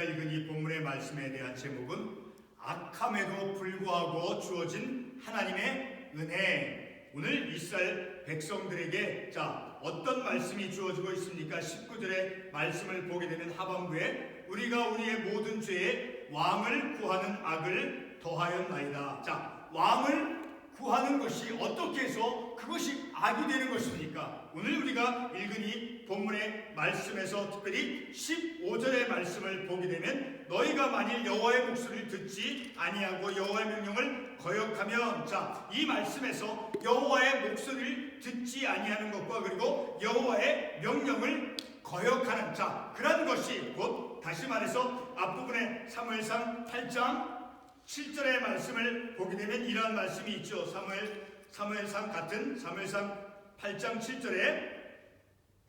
우리가 읽은 이 본문의 말씀에 대한 제목은 악함에도 불구하고 주어진 하나님의 은혜. 오늘 이스라엘 백성들에게 자 어떤 말씀이 주어지고 있습니까? 19절의 말씀을 보게 되는 하반부에 우리가 우리의 모든 죄에 왕을 구하는 악을 더하였나이다. 자 왕을 구하는 것이 어떻게 해서 그것이 악이 되는 것입니까? 오늘 우리가 읽은 이 본문의 말씀에서 특별히 15절의 말씀을 보게 되면 너희가 만일 여호와의 목소리를 듣지 아니하고 여호와의 명령을 거역하면 자 이 말씀에서 여호와의 목소리를 듣지 아니하는 것과 그리고 여호와의 명령을 거역하는 자 그런 것이 곧 다시 말해서 앞부분의 사무엘상 8장 7절의 말씀을 보게 되면 이러한 말씀이 있죠. 사무엘 사무엘상 같은 사무엘상 8장 7절에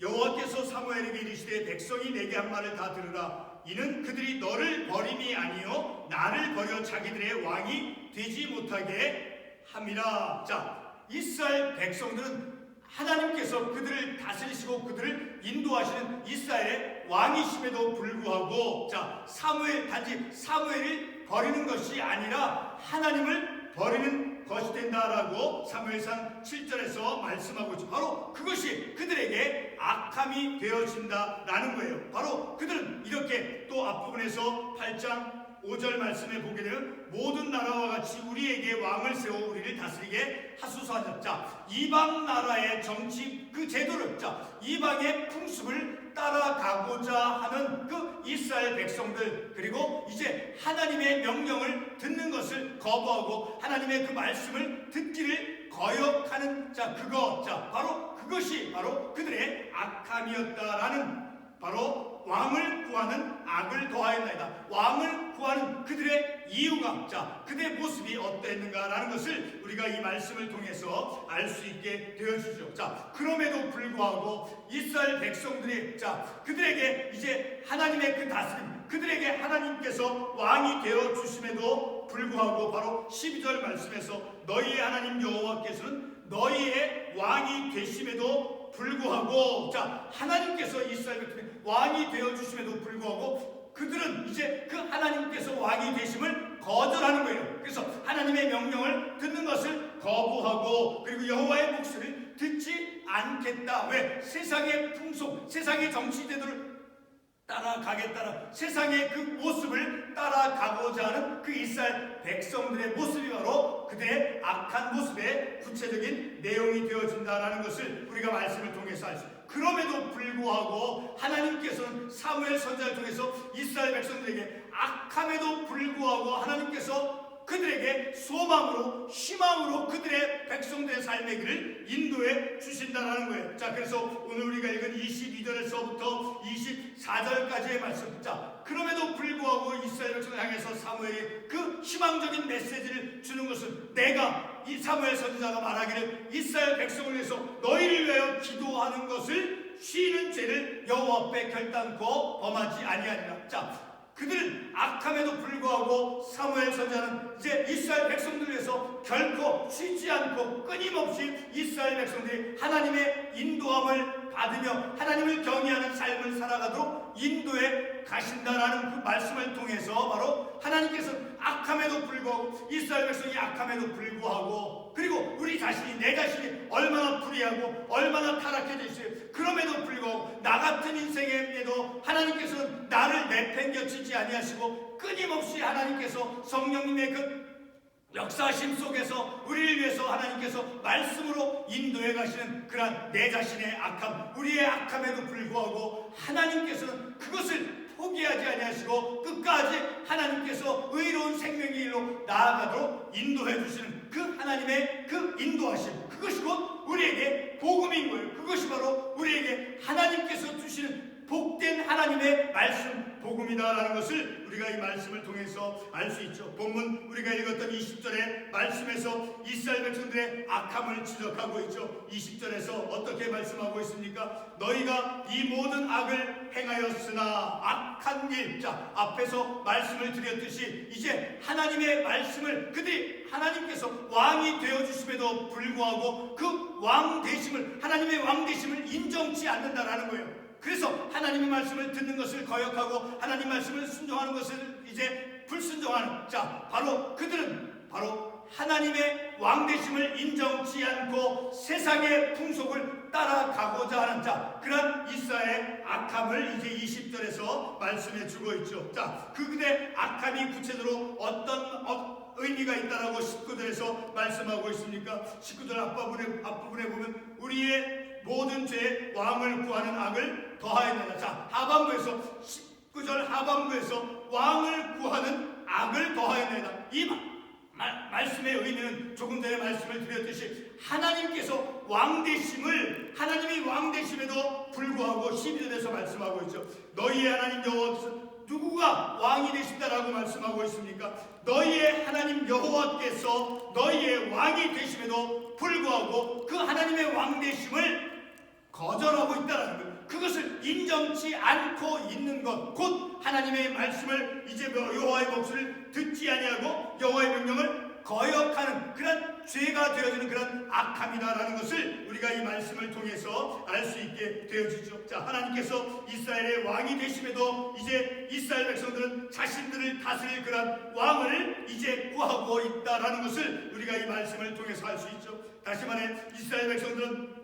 여호와께서 사무엘에게 이르시되 백성이 내게 한 말을 다 들으라 이는 그들이 너를 버림이 아니요 나를 버려 자기들의 왕이 되지 못하게 함이라. 자, 이스라엘 백성들은 하나님께서 그들을 다스리시고 그들을 인도하시는 이스라엘의 왕이심에도 불구하고 자 사무엘 단지 사무엘을 버리는 것이 아니라 하나님을 버리는 것이 된다라고 사무엘상 7절에서 말씀하고 있죠. 바로 그것이 그들에게 악함이 되어진다라는 거예요. 바로 그들은 이렇게 또 앞부분에서 8장 5절 말씀에 보게 되면 모든 나라와 같이 우리에게 왕을 세워 우리를 다스리게 하소서 자 이방 나라의 정치 그 제도를 자 이방의 풍습을 따라가고자 하는 그 이스라엘 백성들 그리고 이제 하나님의 명령을 듣는 것을 거부하고 하나님의 그 말씀을 듣기를 거역하는 자 그거 자 바로 그것이 바로 그들의 악함이었다라는 바로 왕을 구하는 악을 더하였나이다. 왕을 구하는 그들의 이유가 자 그들의 모습이 어땠는가라는 것을 우리가 이 말씀을 통해서 알 수 있게 되어주죠. 자 그럼에도 불구하고 이스라엘 백성들이 자 그들에게 이제 하나님의 그 다스림 그들에게 하나님께서 왕이 되어 주심에도 불구하고 바로 12절 말씀에서 너희의 하나님 여호와께서는 너희의 왕이 되심에도 불구하고 자 하나님께서 이스라엘 왕이 되어 주심에도 불구하고 그들은 이제 그 하나님께서 왕이 되심을 거절하는 거예요. 그래서 하나님의 명령을 듣는 것을 거부하고 그리고 여호와의 목소리를 듣지 않겠다. 왜? 세상의 풍속, 세상의 정치 제도를 따라가겠다는 세상의 그 모습을 따라가고자 하는 그 이스라엘 백성들의 모습이 바로 그들의 악한 모습의 구체적인 내용이 되어진다라는 것을 우리가 말씀을 통해서 알수 있습니다. 그럼에도 불구하고 하나님께서는 사무엘 선자를 통해서 이스라엘 백성들에게 악함에도 불구하고 하나님께서 그들에게 소망으로 희망으로 그들의 백성들의 삶의 길을 인도해 주신다라는 거예요. 자, 그래서 오늘 우리가 읽은 22절에서부터 24절까지의 말씀. 자, 그럼에도 불구하고 이스라엘 백성을 향해서 사무엘이 그 희망적인 메시지를 주는 것은 내가 이 사무엘 선지자가 말하기를 이스라엘 백성을 위해서 너희를 위하여 기도하는 것을 쉬는 죄를 여호와 앞에 결단코 범하지 아니하리라. 자, 그들은 악함에도 불구하고 사무엘 선자는 이제 이스라엘 백성들을 위해서 결코 쉬지 않고 끊임없이 이스라엘 백성들이 하나님의 인도함을 받으며 하나님을 경외하는 삶을 살아가도록 인도 해 가신다라는 그 말씀을 통해서 바로 하나님께서 악함에도 불구하고 이스라엘 백성이 악함에도 불구하고 그리고 우리 자신이 내 자신이 얼마나 불의하고 얼마나 타락해져 있어요. 그럼에도 불구하고 나 같은 인생에도 하나님께서는 나를 내팽겨치지 아니하시고 끊임없이 하나님께서 성령님의 그 역사심 속에서 우리를 위해서 하나님께서 말씀으로 인도해 가시는 그러한 내 자신의 악함, 우리의 악함에도 불구하고 하나님께서는 그것을 포기하지 아니하시고 끝까지 하나님께서 의로운 생명의 길로 나아가도록 인도해 주시는 그 하나님의 그 인도하심 그것이 곧 우리에게 복음인 거예요. 그것이 바로 우리에게 하나님께서 주시는 복된 하나님의 말씀 복음이다라는 것을 우리가 이 말씀을 통해서 알 수 있죠. 본문 우리가 읽었던 20절의 말씀에서 이스라엘 백성들의 악함을 지적하고 있죠. 20절에서 어떻게 말씀하고 있습니까? 너희가 이 모든 악을 행하였으나 악한 일. 자, 앞에서 말씀을 드렸듯이 이제 하나님의 말씀을 그들이 하나님께서 왕이 되어 주심에도 불구하고 그 왕 되심을 하나님의 왕 되심을 인정치 않는다라는 거예요. 그래서 하나님의 말씀을 듣는 것을 거역하고 하나님 말씀을 순종하는 것을 이제 불순종하는 자 바로 그들은 바로 하나님의 왕 되심을 인정치 않고 세상의 풍속을 따라가고자 하는 자 그런 이사의 악함을 이제 20절에서 말씀해 주고 있죠. 자 그들의 악함이 구체적으로 어떤 어, 의미가 있다라고 19절에서 말씀하고 있습니까? 19절 앞부분에 앞부분에 보면 우리의 모든 죄 왕을 구하는 악을 더하였느라. 자 하반부에서 19절 하반부에서 왕을 구하는 악을 더하였느라. 이 말. 말, 말씀의 의미는 조금 전에 말씀을 드렸듯이 하나님께서 왕되심을 하나님이 왕되심에도 불구하고 12절에서 말씀하고 있죠. 너희의 하나님 여호와께서 누구가 왕이 되신다라고 말씀하고 있습니까? 너희의 하나님 여호와께서 너희의 왕이 되심에도 불구하고 그 하나님의 왕 되심을 거절하고 있다는 것. 그것을 인정치 않고 있는 것. 곧 하나님의 말씀을 이제 뭐 여호와의 목소리를 듣지 아니하고 여호와의 명령을 거역하는 그런 죄가 되어지는 그런 악함이다라는 것을 우리가 이 말씀을 통해서 알 수 있게 되어지죠. 자, 하나님께서 이스라엘의 왕이 되심에도 이제 이스라엘 백성들은 자신들을 다스릴 그런 왕을 이제 구하고 있다라는 것을 우리가 이 말씀을 통해서 알 수 있죠. 다시 말해 이스라엘 백성들은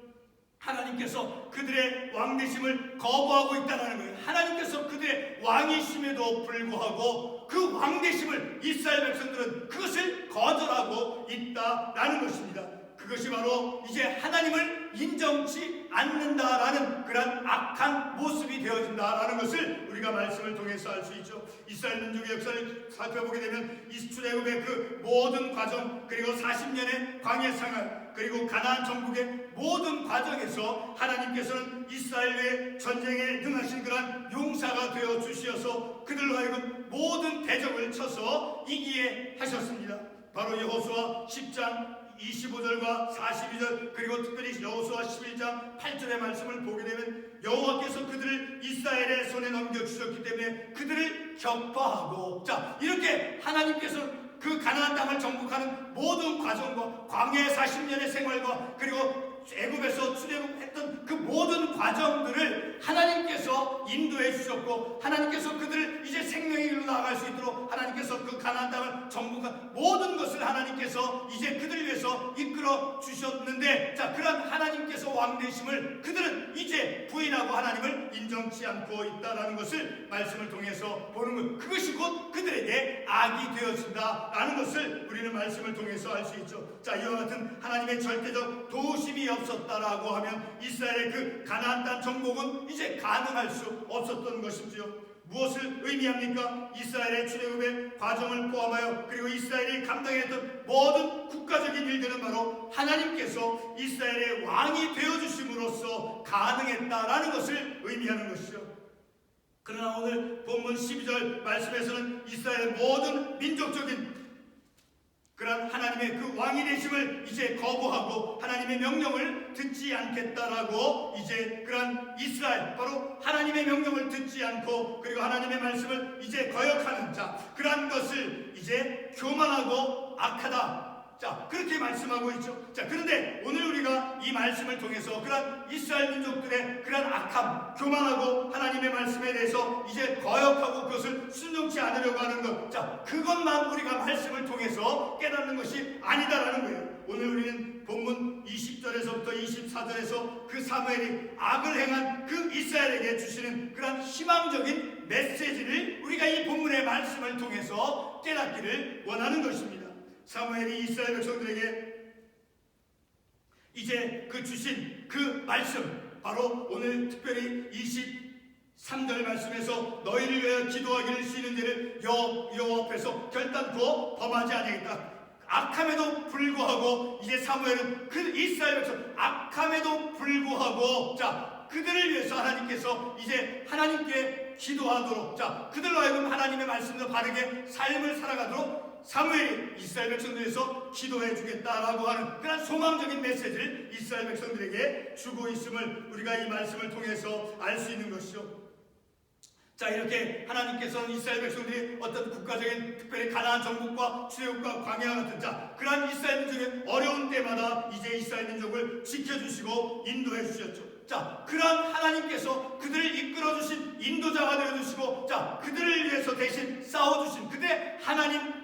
하나님께서 그들의 왕 되심을 거부하고 있다는 거예요. 하나님께서 그들의 왕이심에도 불구하고 그 왕 되심을 이스라엘 백성들은 그것을 거절하고 있다라는 것입니다. 그것이 바로 이제 하나님을 인정치 않는다라는 그런 악한 모습이 되어진다라는 것을 우리가 말씀을 통해서 알 수 있죠. 이스라엘 민족의 역사를 살펴보게 되면 이 출애굽의 그 모든 과정 그리고 40년의 광야 생활 그리고 가나안 정복의 모든 과정에서 하나님께서는 이스라엘의 전쟁에 능하신 그런 용사가 되어 주시어서 그들로 하여금 모든 대적을 쳐서 이기게 하셨습니다. 바로 여호수아 10장 25절과 42절 그리고 특별히 여호수아 11장 8절의 말씀을 보게 되면 여호와께서 그들을 이스라엘의 손에 넘겨 주셨기 때문에 그들을 격파하고 자 이렇게 하나님께서 그 가나안 땅을 정복하는 모든 과정과 광야의 40년의 생활과 그리고 애굽에서 출애굽했던 그 모든 과정들을 하나님께서 인도해 주셨고 하나님께서 그들을 이제 생명의 길로 나아갈 수 있도록 하나님께서 그 가나안 땅을 정복한 모든 것을 하나님께서 이제 그들을 위해서 이끌어 주셨는데 자 그런 하나님께서 왕 되심을 그들은 이제 부인하고 하나님을 인정치 않고 있다라는 것을 말씀을 통해서 보는 것 그것이 곧 그들에게 악이 되어진다라는 것을 우리는 말씀을 통해서 알 수 있죠. 자 이와 같은 하나님의 절대적 도우심이 없었다라고 하면 이스라엘의 그 가나안 땅 정복은 이제 가능할 수 없었던 것이지요. 무엇을 의미합니까? 이스라엘의 출애굽의 과정을 포함하여 그리고 이스라엘이 감당했던 모든 국가적인 일들은 바로 하나님께서 이스라엘의 왕이 되어 주심으로써 가능했다라는 것을 의미하는 것이죠. 그러나 오늘 본문 12절 말씀에서는 이스라엘의 모든 민족적인 그런 하나님의 그 왕이 되심을 이제 거부하고 하나님의 명령을 듣지 않겠다라고 이제 그런 이스라엘 바로 하나님의 명령을 듣지 않고 그리고 하나님의 말씀을 이제 거역하는 자 그러한 것을 이제 교만하고 악하다 자 그렇게 말씀하고 있죠. 자 그런데 오늘 우리가 이 말씀을 통해서 그런 이스라엘 민족들의 그런 악함, 교만하고 하나님의 말씀에 대해서 이제 거역하고 그것을 순종치 않으려고 하는 것, 자 그것만 우리가 말씀을 통해서 깨닫는 것이 아니다라는 거예요. 오늘 우리는 본문 20절에서부터 24절에서 그 사무엘이 악을 행한 그 이스라엘에게 주시는 그런 희망적인 메시지를 우리가 이 본문의 말씀을 통해서 깨닫기를 원하는 것입니다. 사무엘이 이스라엘 백성들에게 이제 그 주신 그 말씀 바로 오늘 특별히 23절 말씀에서 너희를 위하여 기도하기를 쉬는 여, 여호와 앞에서 결단코 범하지 아니하겠다. 악함에도 불구하고 이제 사무엘은 그 이스라엘 백성 악함에도 불구하고 자 그들을 위해서 하나님께서 이제 하나님께 기도하도록 자 그들로 하여금 하나님의 말씀을 바르게 삶을 살아가도록 사무엘이 이스라엘 백성들에서 기도해 주겠다라고 하는 그런 소망적인 메시지를 이스라엘 백성들에게 주고 있음을 우리가 이 말씀을 통해서 알 수 있는 것이죠. 자 이렇게 하나님께서는 이스라엘 백성들이 어떤 국가적인 특별히 가나안 정복과 출애굽과 광야 같은 자 그러한 이스라엘 민족의 어려운 때마다 이제 이스라엘 민족을 지켜주시고 인도해 주셨죠. 자, 그런 하나님께서 그들을 이끌어 주신 인도자가 되어 주시고 자, 그들을 위해서 대신 싸워 주신 그들의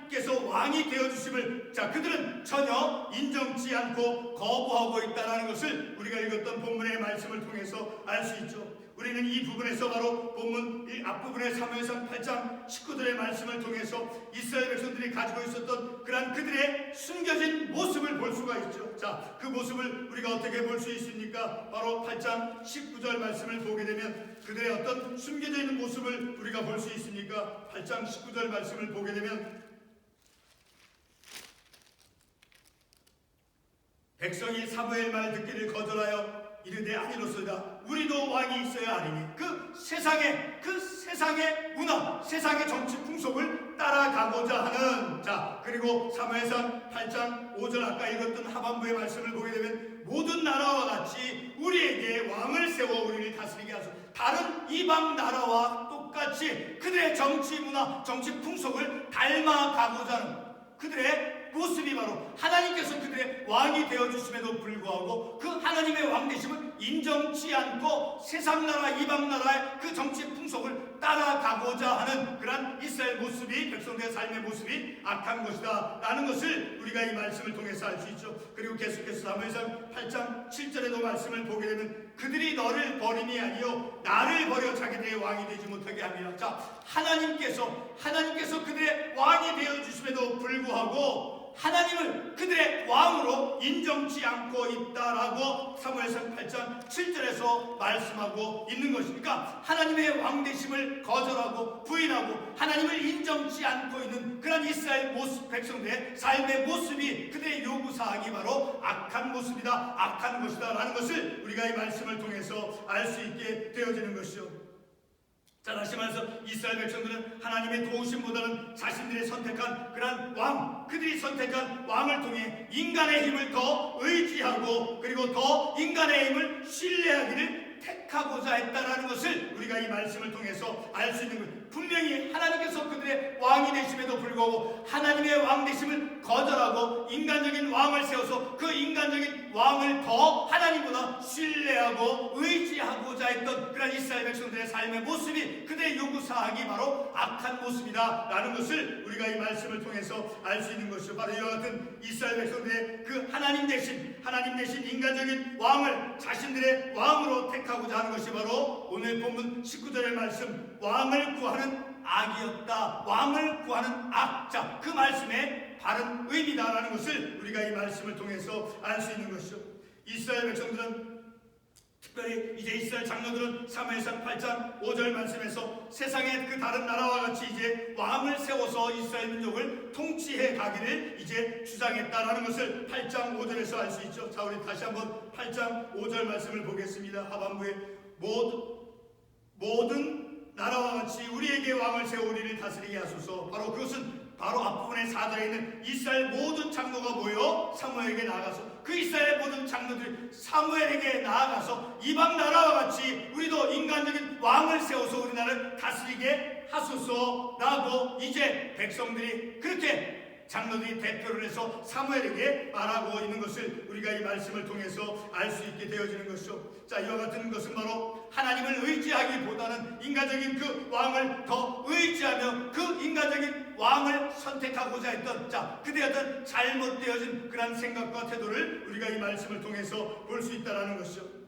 하나님께서 왕이 되어 주심을 자, 그들은 전혀 인정치 않고 거부하고 있다라는 것을 우리가 읽었던 본문의 말씀을 통해서 알 수 있죠. 우리는 이 부분에서 바로 본문 이 앞부분의 사무엘상 8장 19절의 말씀을 통해서 이스라엘 백성들이 가지고 있었던 그러한 그들의 숨겨진 모습을 볼 수가 있죠. 자, 그 모습을 우리가 어떻게 볼 수 있습니까? 바로 8장 19절 말씀을 보게 되면 그들의 어떤 숨겨져 있는 모습을 우리가 볼 수 있습니까? 8장 19절 말씀을 보게 되면 백성이 사무엘 말 듣기를 거절하여 이르되 아니로소이다. 우리도 왕이 있어야 하리니 그 세상의 그 세상의 문화, 세상의 정치 풍속을 따라가고자 하는 자 그리고 사무엘상 8장 5절 아까 읽었던 하반부의 말씀을 보게 되면 모든 나라와 같이 우리에게 왕을 세워 우리를 다스리게 하소서. 다른 이방 나라와 똑같이 그들의 정치 문화, 정치 풍속을 닮아가고자 하는 그들의 모습이 바로 하나님께서 그들의 왕이 되어 주심에도 불구하고 그 하나님의 왕 되심을 인정치 않고 세상 나라 이방 나라의 그 정치 풍속을 따라가고자 하는 그러한 이스라엘 모습이 백성들의 삶의 모습이 악한 것이다 라는 것을 우리가 이 말씀을 통해서 알 수 있죠. 그리고 계속해서 사무엘상 8장 7절에도 말씀을 보게 되면 그들이 너를 버림이 아니요 나를 버려 자기들의 왕이 되지 못하게 함이라. 자 하나님께서 하나님께서 그들의 왕이 되어 주심에도 불구하고 하나님을 그들의 왕으로 인정치 않고 있다라고 사무엘상 8장 7절에서 말씀하고 있는 것이니까 하나님의 왕 되심을 거절하고 부인하고 하나님을 인정치 않고 있는 그런 이스라엘 모습 백성들의 삶의 모습이 그들의 요구 사항이 바로 악한 모습이다 악한 것이다 라는 것을 우리가 이 말씀을 통해서 알 수 있게 되어지는 것이죠. 자 다시 말해서 이스라엘 백성들은 하나님의 도우심보다는 자신들이 선택한 그러한 왕 그들이 선택한 왕을 통해 인간의 힘을 더 의지하고 그리고 더 인간의 힘을 신뢰하기를 택하고자 했다라는 것을 우리가 이 말씀을 통해서 알 수 있는 것. 분명히 하나님께서 그들의 왕이 되심에도 불구하고 하나님의 왕 되심을 거절하고 인간적인 왕을 세워서 그 인간적인 왕을 더 하나님보다 신뢰하고 의지하고자 했던 그런 이스라엘 백성들의 삶의 모습이 그들의 요구 사항이 바로 악한 모습이다 라는 것을 우리가 이 말씀을 통해서 알 수 있는 것이죠. 바로 이와 같은 이스라엘 백성들의 그 하나님 대신 하나님 대신 인간적인 왕을 자신들의 왕으로 택하고자 하는 것이 바로 오늘 본문 19절의 말씀 왕을 구하는 악이었다. 왕을 구하는 악. 자, 그 말씀의 바른 의미다라는 것을 우리가 이 말씀을 통해서 알 수 있는 것이죠. 이스라엘 백성들은 특별히 이제 이스라엘 장로들은 사무엘상 8장 5절 말씀에서 세상의 그 다른 나라와 같이 이제 왕을 세워서 이스라엘 민족을 통치해 가기를 이제 주장했다라는 것을 8장 5절에서 알 수 있죠. 자, 우리 다시 한번 8장 5절 말씀을 보겠습니다. 하반부에 모든 모든 나라와 같이 우리에게 왕을 세워 우리를 다스리게 하소서. 바로 그것은 바로 앞부분의 사절에 있는 이스라엘 모든 장로가 모여 사무엘에게 나아가서 그 이스라엘 모든 장로들이 사무엘에게 나아가서 이방 나라와 같이 우리도 인간적인 왕을 세워서 우리나라를 다스리게 하소서 라고 이제 백성들이 그렇게 장로들이 대표를 해서 사무엘에게 말하고 있는 것을 우리가 이 말씀을 통해서 알 수 있게 되어지는 것이죠. 자, 이와 같은 것은 바로 하나님을 의지하기보다는 인간적인 그 왕을 더 의지하며 그 인간적인 왕을 선택하고자 했던 자, 그들의 어떤 잘못되어진 그런 생각과 태도를 우리가 이 말씀을 통해서 볼 수 있다라는 것이죠.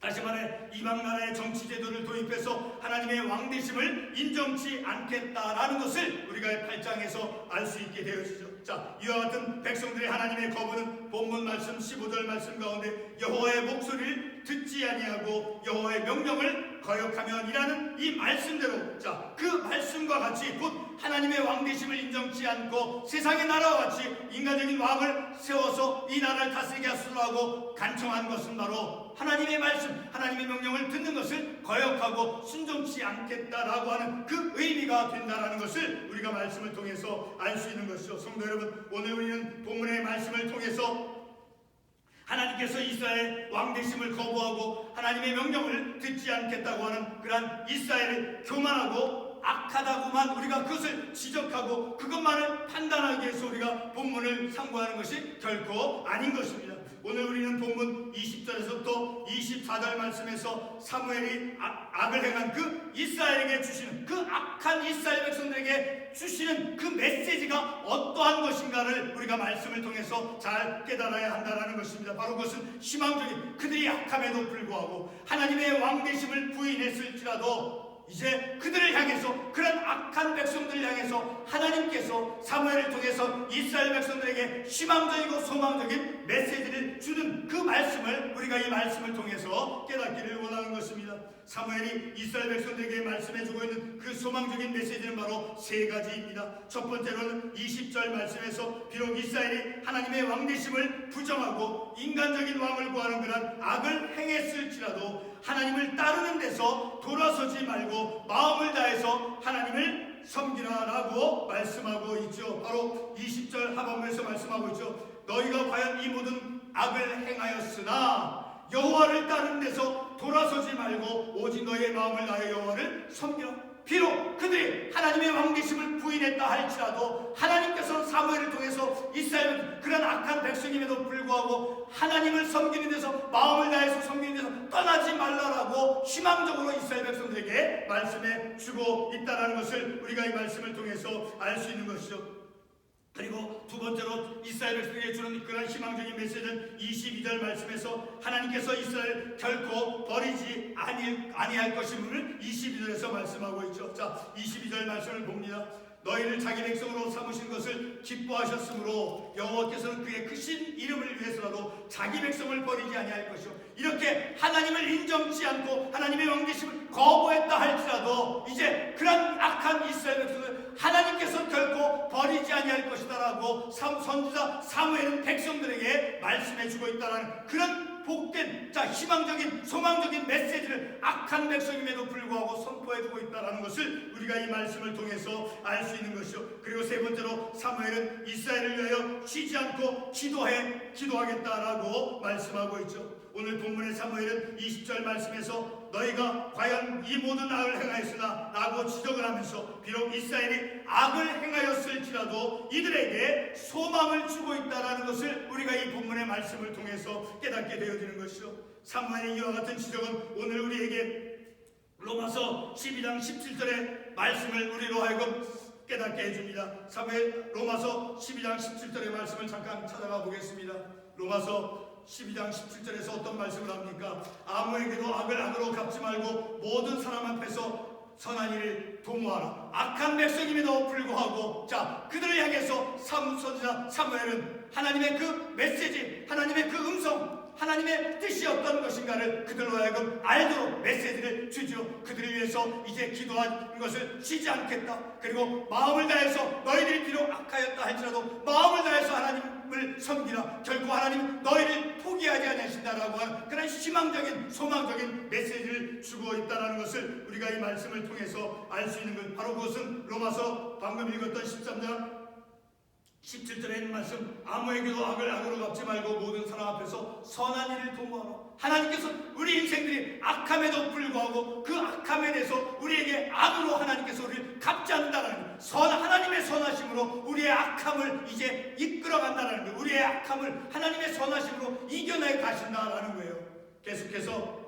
다시 말해 이방 나라의 정치 제도를 도입해서 하나님의 왕 되심을 인정치 않겠다라는 것을 우리가 8장에서 알 수 있게 되어지죠. 자, 이와 같은 백성들의 하나님의 거부는 본문 말씀 15절 말씀 가운데 여호와의 목소리를 듣지 아니하고 여호와의 명령을 거역하면이라는 이 말씀대로 자, 그 말씀과 같이 곧 하나님의 왕 되심을 인정치 않고 세상의 나라와 같이 인간적인 왕을 세워서 이 나라를 다스리게 하소서하고 간청한 것은 바로 하나님의 말씀, 하나님의 명령을 듣는 것을 거역하고 순종치 않겠다라고 하는 그 의미가 된다라는 것을 우리가 말씀을 통해서 알 수 있는 것이죠. 성도 여러분, 오늘 우리는 본문의 말씀을 통해서 하나님께서 이스라엘 왕 되심을 거부하고 하나님의 명령을 듣지 않겠다고 하는 그러한 이스라엘을 교만하고 악하다고만 우리가 그것을 지적하고 그것만을 판단하기 위해서 우리가 본문을 상고하는 것이 결코 아닌 것입니다. 오늘 우리는 본문 20절에서부터 24절 말씀에서 사무엘이 악- 악을 행한 그 이스라엘에게 주시는 그 악한 이스라엘 백성들에게 주시는 그 메시지가 어떠한 것인가를 우리가 말씀을 통해서 잘 깨달아야 한다는 것입니다. 바로 그것은 희망적인 그들이 약함에도 불구하고 하나님의 왕되심을 부인했을지라도 이제 그들을 향해서 그런 악한 백성들을 향해서 하나님께서 사무엘을 통해서 이스라엘 백성들에게 희망적이고 소망적인 메시지를 주는 그 말씀을 우리가 이 말씀을 통해서 깨닫기를 원하는 것입니다. 사무엘이 이스라엘 백성들에게 말씀해주고 있는 그 소망적인 메시지는 바로 세 가지입니다. 첫 번째로는 20절 말씀에서 비록 이스라엘이 하나님의 왕되심을 부정하고 인간적인 왕을 구하는 그런 악을 행했을지라도 하나님을 따르는 데서 돌아서지 말고 마음을 다해서 하나님을 섬기라라고 말씀하고 있죠. 바로 20절 하반부에서 말씀하고 있죠. 너희가 과연 이 모든 악을 행하였으나 여호와를 따르는 데서 돌아서지 말고 오직 너희의 마음을 다해 여호와를 섬기라. 비록 그들이 하나님의 왕계심을 부인했다 할지라도 하나님께서 사무엘을 통해서 이스라엘 그런 악한 백성임에도 불구하고 하나님을 섬기는 데서 마음을 다해서 섬기는 데서 떠나지 말라라고 희망적으로 이스라엘 백성들에게 말씀해 주고 있다는 것을 우리가 이 말씀을 통해서 알 수 있는 것이죠. 그리고 두 번째로 이스라엘 백성에게 주는 그런 희망적인 메시지는 22절 말씀에서 하나님께서 이스라엘 결코 버리지 아니, 아니할 것임을 22절에서 말씀하고 있죠. 자, 22절 말씀을 봅니다. 너희를 자기 백성으로 삼으신 것을 기뻐하셨으므로 여호와께서는 그의 크신 이름을 위해서라도 자기 백성을 버리지 아니할 것이요 이렇게 하나님을 인정치 않고 하나님의 왕되심을 거부했다 할지라도 이제 그런 악한 이스라엘 백성을 하나님께서 결코 버리지 아니할 것이다라고 삼- 선지자 사무엘은 백성들에게 말씀해 주고 있다는 그런 복된 자 희망적인 소망적인 메시지를 악한 백성임에도 불구하고 선포해 주고 있다는 것을 우리가 이 말씀을 통해서 알 수 있는 것이요. 그리고 세 번째로 사무엘은 이스라엘을 위하여 쉬지 않고 기도해 기도하겠다라고 말씀하고 있죠. 오늘 본문의 사무엘은 20절 말씀에서 너희가 과연 이 모든 악을 행하였으나 라고 지적을 하면서 비록 이스라엘이 악을 행하였을지라도 이들에게 소망을 주고 있다라는 것을 우리가 이 본문의 말씀을 통해서 깨닫게 되어지는 것이죠. 사무엘의 이와 같은 지적은 오늘 우리에게 로마서 12장 17절의 말씀을 우리로 하여금 깨닫게 해줍니다. 사무엘 로마서 12장 17절의 말씀을 잠깐 찾아가 보겠습니다. 로마서 12장 17절에서 어떤 말씀을 합니까? 아무에게도 악을 악으로 갚지 말고 모든 사람 앞에서 선한 일을 도모하라. 악한 백성임에도 불구하고 자 그들을 향해서 사무선지자 사무엘은 하나님의 그 메시지, 하나님의 그 음성, 하나님의 뜻이 어떤 것인가를 그들로 하여금 알도록 메시지를 주죠. 그들을 위해서 이제 기도한 것을 쉬지 않겠다. 그리고 마음을 다해서 너희들이 비록 악하였다 할지라도 마음을 다해서 하나님 을 섬기라. 결코 하나님 너희를 포기하지 않으신다라고 하는 그런 희망적인 소망적인 메시지를 주고 있다는 것을 우리가 이 말씀을 통해서 알 수 있는 것 바로 그것은 로마서 방금 읽었던 13장 17절에 있는 말씀 아무에게도 악을 악으로 갚지 말고 모든 사람 앞에서 선한 일을 도모하라 하나님께서 우리 인생들이 악함에도 불구하고 그 악함에 대해서 우리에게 악으로 하나님께서 우리를 갚지 않는다는 선 하나님의 선하심으로 우리의 악함을 이제 이끌어 간다는 거예요 우리의 악함을 하나님의 선하심으로 이겨내 가신다라는 거예요. 계속해서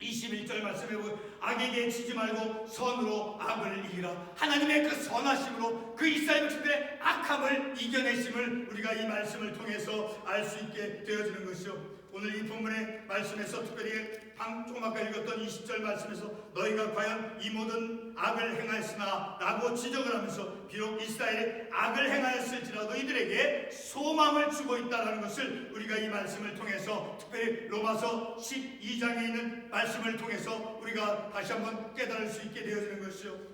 21절 말씀해 보면 악에게 지지 말고 선으로 악을 이기라. 하나님의 그 선하심으로 그 이스라엘 백성들의 악함을 이겨내심을 우리가 이 말씀을 통해서 알 수 있게 되어지는 것이요 오늘 이 본문의 말씀에서 특별히 방 조금 아까 읽었던 20절 말씀에서 너희가 과연 이 모든 악을 행하였으나 라고 지적을 하면서 비록 이스라엘이 악을 행하였을지라도 이들에게 소망을 주고 있다는 것을 우리가 이 말씀을 통해서 특별히 로마서 12장에 있는 말씀을 통해서 우리가 다시 한번 깨달을 수 있게 되어지는 것이요.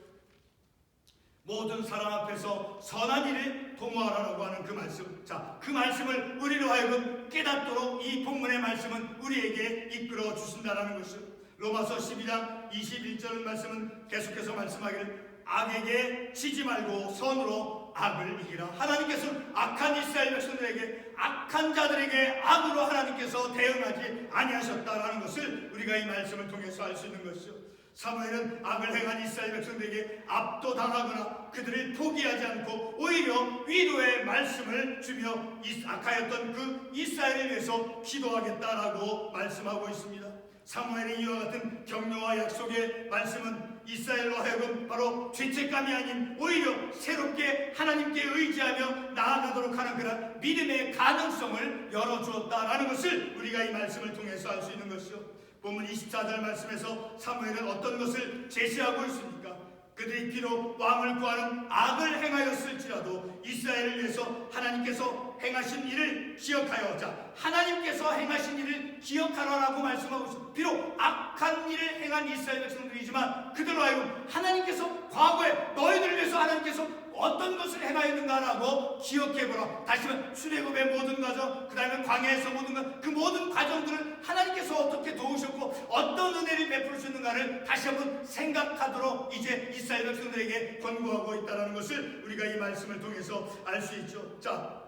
모든 사람 앞에서 선한 일을 도모하라고 하는 그 말씀. 자, 그 말씀을 우리로 하여금 깨닫도록 이 본문의 말씀은 우리에게 이끌어 주신다라는 것을. 로마서 12장 21절 말씀은 계속해서 말씀하기를 악에게 치지 말고 선으로 악을 이기라. 하나님께서 악한 이스라엘 백성들에게 악한 자들에게 악으로 하나님께서 대응하지 아니하셨다라는 것을 우리가 이 말씀을 통해서 알 수 있는 것이죠. 사무엘은 악을 행한 이스라엘 백성들에게 압도당하거나 그들을 포기하지 않고 오히려 위로의 말씀을 주며 이- 악하였던 그 이스라엘을 위해서 기도하겠다라고 말씀하고 있습니다. 사무엘의 이와 같은 격려와 약속의 말씀은 이스라엘로 하여금 바로 죄책감이 아닌 오히려 새롭게 하나님께 의지하며 나아가도록 하는 그런 믿음의 가능성을 열어주었다라는 것을 우리가 이 말씀을 통해서 알 수 있는 것이죠. 본문 24절 말씀에서 사무엘은 어떤 것을 제시하고 있습니까? 그들이 비록 왕을 구하는 악을 행하였을지라도 이스라엘을 위해서 하나님께서 행하신 일을 기억하여 자 하나님께서 행하신 일을 기억하라라고 말씀하고 있습니다. 비록 악한 일을 행한 이스라엘 백성들이지만 그들로 하여금 하나님께서 과거에 너희들을 위해서 하나님께서 어떤 것을 행하였는가라고 기억해보라. 다시 말해 출애굽의 모든 과정, 그 다음에 광야에서 모든 것, 그 모든 과정들을 하나님께서 어떻게 도우셨고 어떤 은혜를 베풀으셨는가를 다시 한번 생각하도록 이제 이스라엘 백성들에게 권고하고 있다는 것을 우리가 이 말씀을 통해서 알 수 있죠. 자,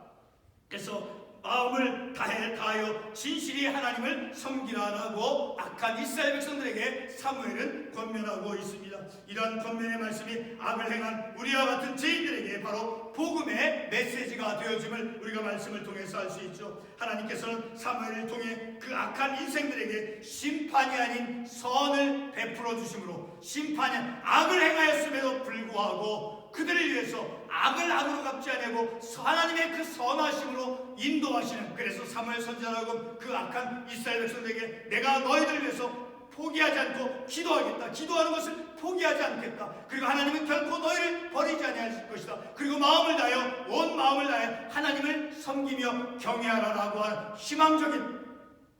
그래서 마음을 다해 다하여 진실이 하나님을 섬기라라고 악한 이스라엘 백성들에게 사무엘은 권면하고 있습니다. 이런 권면의 말씀이 악을 행한 우리와 같은 죄인들에게 바로 복음의 메시지가 되어짐을 우리가 말씀을 통해서 알 수 있죠. 하나님께서는 사무엘을 통해 그 악한 인생들에게 심판이 아닌 선을 베풀어 주심으로 심판이 악을 행하였음에도 불구하고 그들을 위해서 악을 악으로 갚지 아니하고 하나님의 그 선하심으로 인도하시는 그래서 사무엘 선지자라고 그 악한 이스라엘 백성들에게 내가 너희들을 위해서 포기하지 않고 기도하겠다. 기도하는 것을 포기하지 않겠다. 그리고 하나님은 결코 너희를 버리지 아니하실 것이다. 그리고 마음을 다하여 온 마음을 다하여 하나님을 섬기며 경외하라라고 하는 희망적인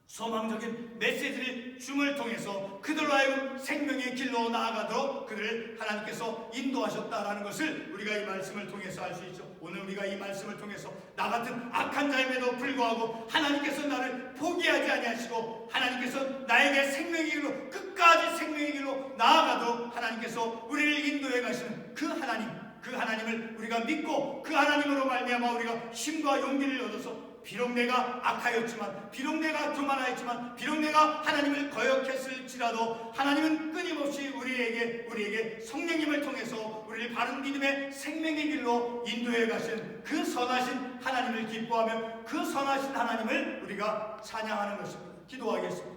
소망적인 메시지를 줌을 통해서 그들로 하여금 생명의 길로 나아가도록 그들을 하나님께서 인도하셨다라는 것을 우리가 이 말씀을 통해서 알 수 있죠. 오늘 우리가 이 말씀을 통해서 나 같은 악한 자임에도 불구하고 하나님께서 나를 포기하지 아니하시고 하나님께서 나에게 생명의 길로 끝까지 생명의 길로 나아가도록 하나님께서 우리를 인도해 가시는 그 하나님 그 하나님을 우리가 믿고 그 하나님으로 말미암아 우리가 힘과 용기를 얻어서 비록 내가 악하였지만 비록 내가 교만하였지만 비록 내가 하나님을 거역했을지라도 하나님은 끊임없이 우리에게 우리에게 성령님을 통해서 우리를 바른 믿음의 생명의 길로 인도해 가신 그 선하신 하나님을 기뻐하며 그 선하신 하나님을 우리가 찬양하는 것입니다. 기도하겠습니다.